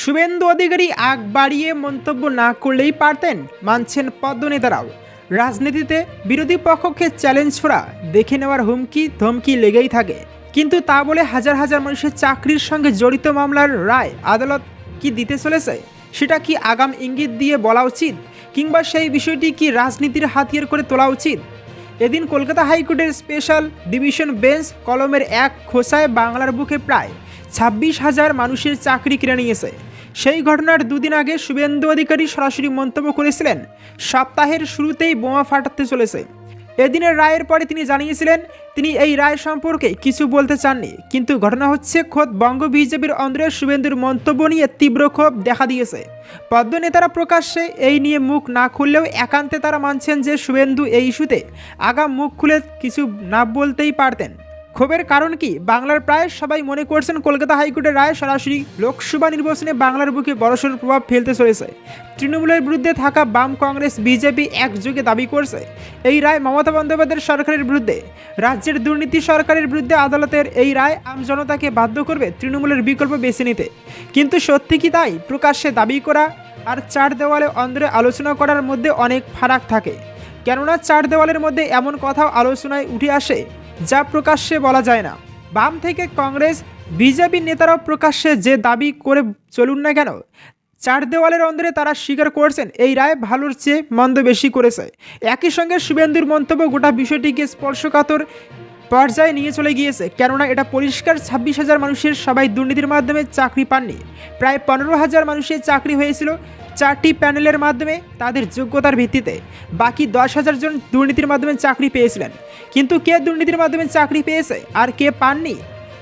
শুভেন্দু অধিকারী আগ বাড়িয়ে মন্তব্য না করলেই পারতেন, মানছেন পদ্মনেতারাও রাজনীতিতে বিরোধী পক্ষকে চ্যালেঞ্জ ছোড়া দেখে নেওয়ার হুমকি, ধমকি লেগেই থাকে। কিন্তু তা বলে হাজার হাজার মানুষের চাকরির সঙ্গে জড়িত মামলার রায় আদালত কি দিতে চলেছে, সেটা কি আগাম ইঙ্গিত দিয়ে বলা উচিত, কিংবা সেই বিষয়টি কি রাজনীতির হাতিয়ার করে তোলা উচিত? এদিন কলকাতা হাইকোর্টের স্পেশাল ডিভিশন বেঞ্চ কলমের এক খোসায় বাংলার বুকে প্রায় ছাব্বিশ হাজার মানুষের চাকরি কেড়ে নিয়েছে। সেই ঘটনার দুদিন আগে শুভেন্দু অধিকারী সরাসরি মন্তব্য করেছিলেন, সপ্তাহের শুরুতেই বোমা ফাটাতে চলেছে। এদিনের রায়ের পরে তিনি জানিয়েছিলেন, তিনি এই রায় সম্পর্কে কিছু বলতে চাননি, কিন্তু ঘটনা হচ্ছে খোদ বঙ্গ বিজেপির অন্ধ্রে শুভেন্দুর মন্তব্য নিয়ে তীব্র ক্ষোভ দেখা দিয়েছে। পদ্ম নেতারা প্রকাশ্যে এই নিয়ে মুখ না খুললেও একান্তে তারা মানছেন যে শুভেন্দু এই ইস্যুতে আগাম মুখ খুলে কিছু না বলতেই পারতেন। ক্ষোভের কারণ কি? বাংলার প্রায় সবাই মনে করছেন কলকাতা হাইকোর্টের রায় সরাসরি লোকসভা নির্বাচনে বাংলার বুকে বড়সড় প্রভাব ফেলতে চলেছে। তৃণমূলের বিরুদ্ধে থাকা বাম কংগ্রেস, বিজেপি একযোগে দাবি করছে। এই রায় মমতা বন্দ্যোপাধ্যায়ের সরকারের বিরুদ্ধে। রাজ্যের দুর্নীতি সরকারের বিরুদ্ধে আদালতের এই রায় আমজনতাকে বাধ্য করবে তৃণমূলের বিকল্প বেছে নিতে। কিন্তু সত্যি কি তাই? প্রকাশ্যে দাবি করা আর চার দেওয়ালে অন্ধ্রে আলোচনা করার মধ্যে অনেক ফারাক থাকে। কেননা চার দেওয়ালের মধ্যে এমন কথাও আলোচনায় উঠে আসে যা প্রকাশ্যে বলা যায় না। বাম থেকে কংগ্রেস, বিজেপি নেতারাও প্রকাশ্যে যে দাবি করে চলুন না কেন, চার দেওয়ালের অন্দরে তারা স্বীকার করছেন, এই রায় ভালোর চেয়ে মন্দ বেশি করেছে। একই সঙ্গে শুভেন্দুর মন্তব্য গোটা বিষয়টিকে স্পর্শকাতর পর্যায়ে নিয়ে চলে গিয়েছে, কেননা এটা পরিষ্কার ছাব্বিশ হাজার মানুষের সবাই দুর্নীতির মাধ্যমে চাকরি পাননি। প্রায় পনেরো হাজার মানুষের চাকরি হয়েছিল চারটি প্যানেলের মাধ্যমে তাদের যোগ্যতার ভিত্তিতে বাকি দশ হাজার জন দুর্নীতির মাধ্যমে চাকরি পেয়েছিলেন। কিন্তু কে দুর্নীতির মাধ্যমে চাকরি পেয়েছে আর কে পাননি,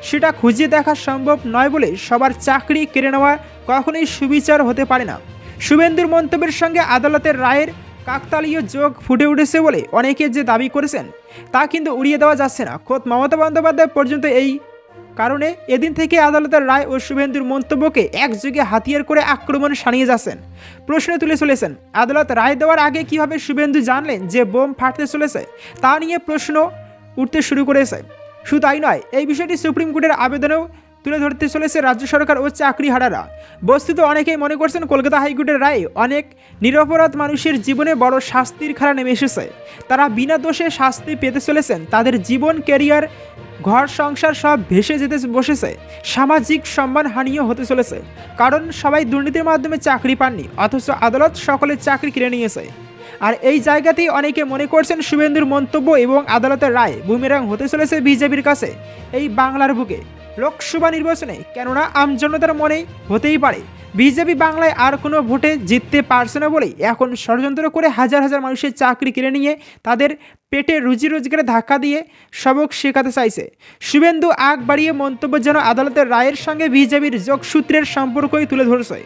সেটা খুঁজে দেখা সম্ভব নয় বলে সবার চাকরি কেড়ে নেওয়া কখনোই সুবিচার হতে পারে না। শুভেন্দুর মন্তব্যের সঙ্গে আদালতের রায়ের কাকতালীয় যোগ ফুটে উঠেছে বলে অনেকে যে দাবি করেছেন, তা কিন্তু উড়িয়ে দেওয়া যাচ্ছে না। খোদ মমতা বন্দ্যোপাধ্যায় পর্যন্ত এই কারণে এদিন থেকে আদালতের রায় ও শুভেন্দুর মন্তব্যকে একযোগে হাতিয়ার করে আক্রমণ সানিয়ে যাচ্ছেন। প্রশ্ন তুলে চলেছেন, আদালত রায় দেওয়ার আগে কীভাবে শুভেন্দু জানলেন যে বোম ফাটতে চলেছে, তা নিয়ে প্রশ্ন উঠতে শুরু করেছে। শুধু তাই নয়, এই বিষয়টি সুপ্রিম কোর্টের আবেদনেও তুলে ধরতে চলেছে রাজ্য সরকার ও চাকরিহারারা। বস্তুত অনেকেই মনে করছেন কলকাতা হাইকোর্টের রায়ে অনেক নিরপরাধ মানুষের জীবনে বড় শাস্তির খাড়া নেমে এসেছে। তারা বিনা দোষে শাস্তি পেতে চলেছেন, তাদের জীবন, ক্যারিয়ার ঘর, সংসার সব ভেসে যেতে বসেছে। সামাজিক সম্মানহানিও হতে চলেছে। কারণ সবাই দুর্নীতির মাধ্যমে চাকরি পাননি, অথচ আদালত সকলের চাকরি কিনে নিয়েছে। আর এই জায়গাতেই অনেকে মনে করছেন শুভেন্দুর মন্তব্য এবং আদালতের রায় বুমেরাং হতে চলেছে বিজেপির কাছে। এই বাংলার বুকে লোকসভা নির্বাচনে কেননা আমজনতার মনে হতেই পারে বিজেপি বাংলায় আর কোনো ভোটে জিততে পারছে না বলেই এখন ষড়যন্ত্র করে হাজার হাজার মানুষের চাকরি কিনে নিয়ে তাদের পেটে রুজি রোজগারে ধাক্কা দিয়ে সবক শেখাতে চাইছে। শুভেন্দু আগ বাড়িয়ে মন্তব্য যেন আদালতের রায়ের সঙ্গে বিজেপির যোগসূত্রের সম্পর্কই তুলে ধরছে।